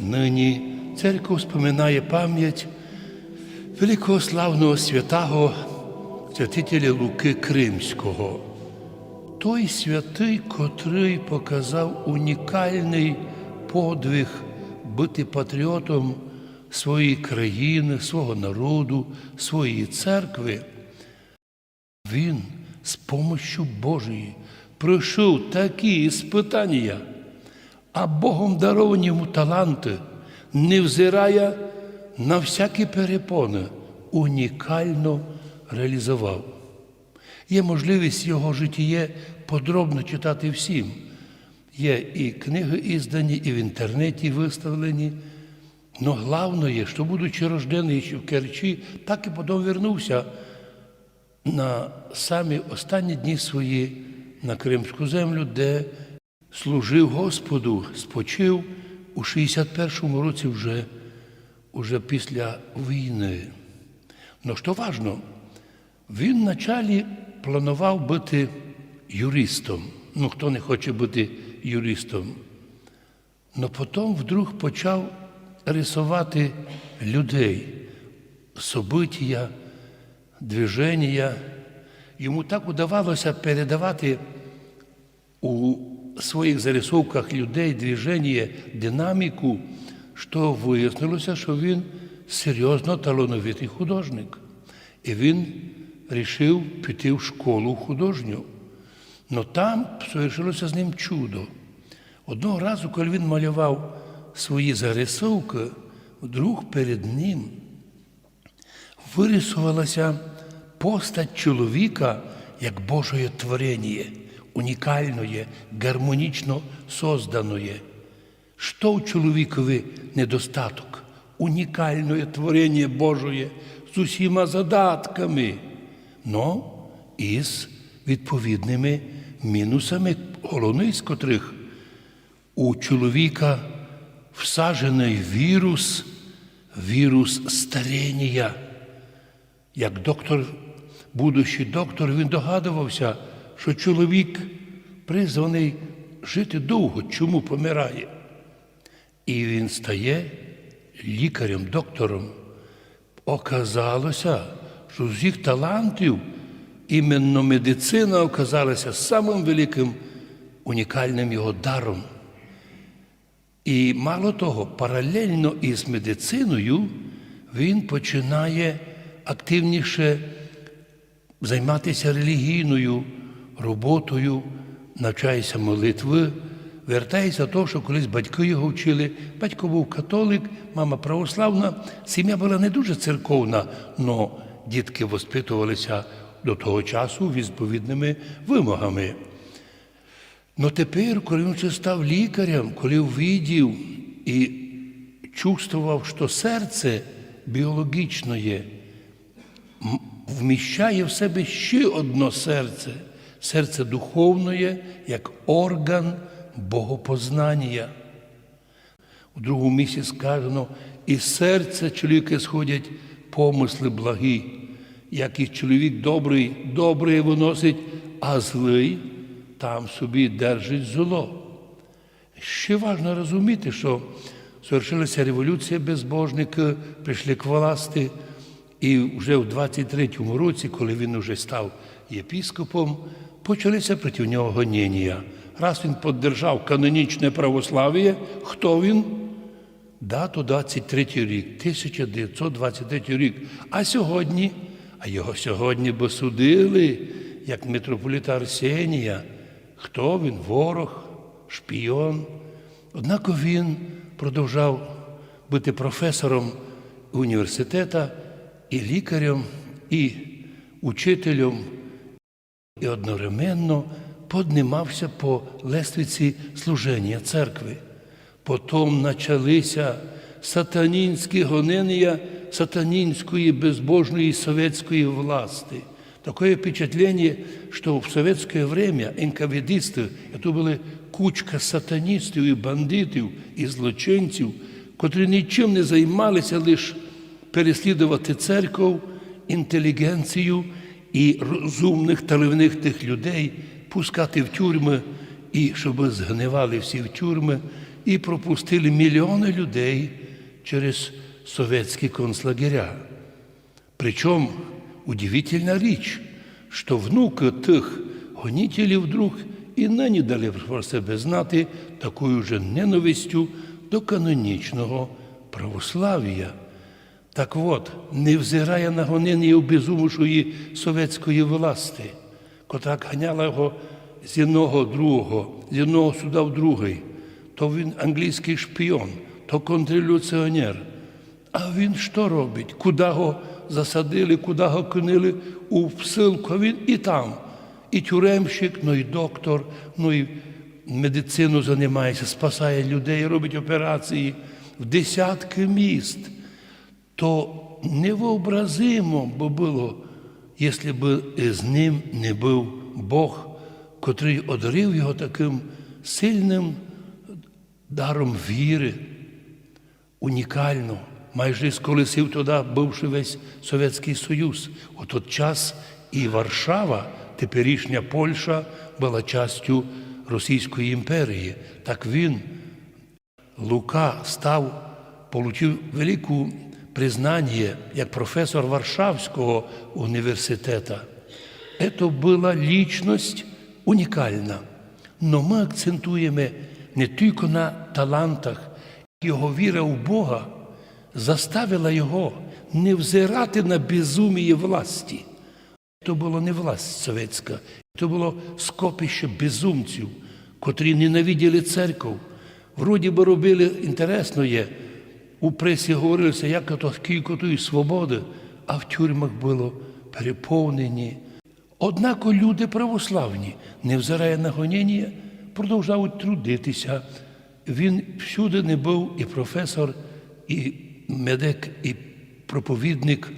Нині церква споминає пам'ять великого славного святого святителя Луки Кримського. Той святий, котрий показав унікальний подвиг бути патріотом своєї країни, свого народу, своєї церкви, він з помощю Божої пройшов такі іспитання, а Богом даровані йому таланти, не взирає на всякі перепони, унікально реалізував. Є можливість його житіє подробно читати всім. Є і книги іздані, і в інтернеті виставлені. Но головне що, будучи рождений ще в Керчі, так і потім вернувся на самі останні дні свої на Кримську землю, де служив Господу, спочив у 61-му році вже, уже після війни. Ну що важно, він вначалі планував бути юристом. Ну, хто не хоче бути юристом. Но потім вдруг почав рисувати людей, события, движення. Йому так удавалося передавати у своїх зарисовках людей движення, динаміку, що вияснилося, що він серйозно талановитий художник. І він вирішив піти в школу художню. Но там совершилося з ним чудо. Одного разу, коли він малював свої зарисовки, вдруг перед ним вирисувалася постать чоловіка як Божое творення, унікальне, гармонічно созданое. Що в чоловікові недостаток? Унікальне творення Божое з усіма задатками, но і з відповідними мінусами, головний з котрих у чоловіка всаджений вірус, вірус старіння. Як доктор, будущий доктор, він догадувався, що чоловік призваний жити довго, чому помирає. І він стає лікарем, доктором. Оказалося, що з їх талантів іменно медицина оказалася самим великим унікальним його даром. І мало того, паралельно із медициною він починає активніше займатися релігійною роботою, навчається молитви, вертається до того, що колись батьки його вчили. Батько був католик, мама православна, сім'я була не дуже церковна, але дітки воспитувалися до того часу відповідними вимогами. Но тепер, коли він став лікарем, коли увидів і чувствував, що серце біологічне вміщає в себе ще одне серце, серце духовне, як орган богопознання. У другому місці сказано, із серця чоловіка сходять помисли благі, як і чоловік добрий, добре виносить, а злий там собі держить зло. Ще важливо розуміти, що совершилася революція безбожники, прийшли к власти, і вже в 23-му році, коли він вже став єпіскопом, почалися проти нього гоніння. Раз він поддержав канонічне православ'я, хто він? Дату 23 рік, 1923 рік. А сьогодні, а його сьогодні би судили, як митрополита Арсенія. Хто він? Ворог, шпіон. Однак він продовжав бути професором університету і лікарем, і учителем, і одновременно піднімався по лествиці служення церкви. Потім почалися сатанінські гонення сатанінської безбожної совєтської власти. Такое впечатление, что в советское время НКВДисти це були кучка сатаністів і бандитів і злочинців, котрі нічим не займалися лише переслідувати церкву, інтелігенцію і розумних талановитих тих людей, пускати в тюрми і щоб згнивали всі в тюрми і пропустили мільйони людей через совєтські концлагеря. Причем удивительна річ, що внуки тих гонителів вдруг і нині дали про себе знати такою же ненавистю до канонічного православ'я. Так от, не взирає на гонення обезумушої совєтської власти, котра ганяла його з одного другого, з одного суда в другий, то він англійський шпіон, то контрреволюціонер. А він що робить? Куди його засадили, куди його кинули у всилку, він і там. І тюремщик, ну і доктор, ну і медицину займається, спасає людей, робить операції в десятки міст. То невообразимо би було, якщо б з ним не був Бог, котрий одарив його таким сильним даром віри, унікально, майже сколесив туди, бувши весь Совєтський Союз. У той час і Варшава, теперішня Польща, була частю Російської імперії. Так він, Лука, став, отримав велику признання як професор Варшавського університету. Это була лічність унікальна. Но ми акцентуємо не тільки на талантах, його віра в Бога заставила його не взирати на безуміє власті. То було не власть совєтська, то було скопище безумців, котрі ненавиділи церкву. Вроді би робили інтересно є. У пресі говорилося, як то скільки свободи, а в тюрмах було переповнені. Однако люди православні, невзирає на гоніння, продовжують трудитися. Він всюди не був і професор, і медик, і проповідник,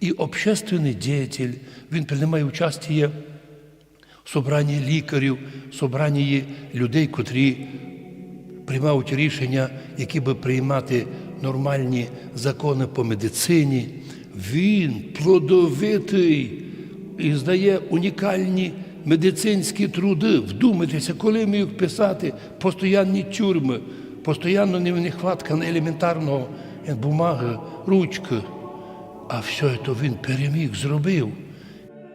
і общественний діятель. Він приймає участь в собранні лікарів, собранні людей, котрі приймають рішення, які би приймати нормальні закони по медицині. Він плодовитий і здає унікальні медицинські труди. Вдумайтеся, коли міг писати постоянні тюрми, постійно нехватка на елементарного бумаги, ручки. А все це він переміг, зробив.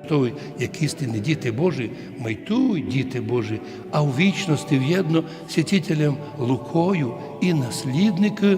Той, як істинні діти Божі, майтуй, діти Божі, а у вічності в'єдно святителем Лукою і наслідники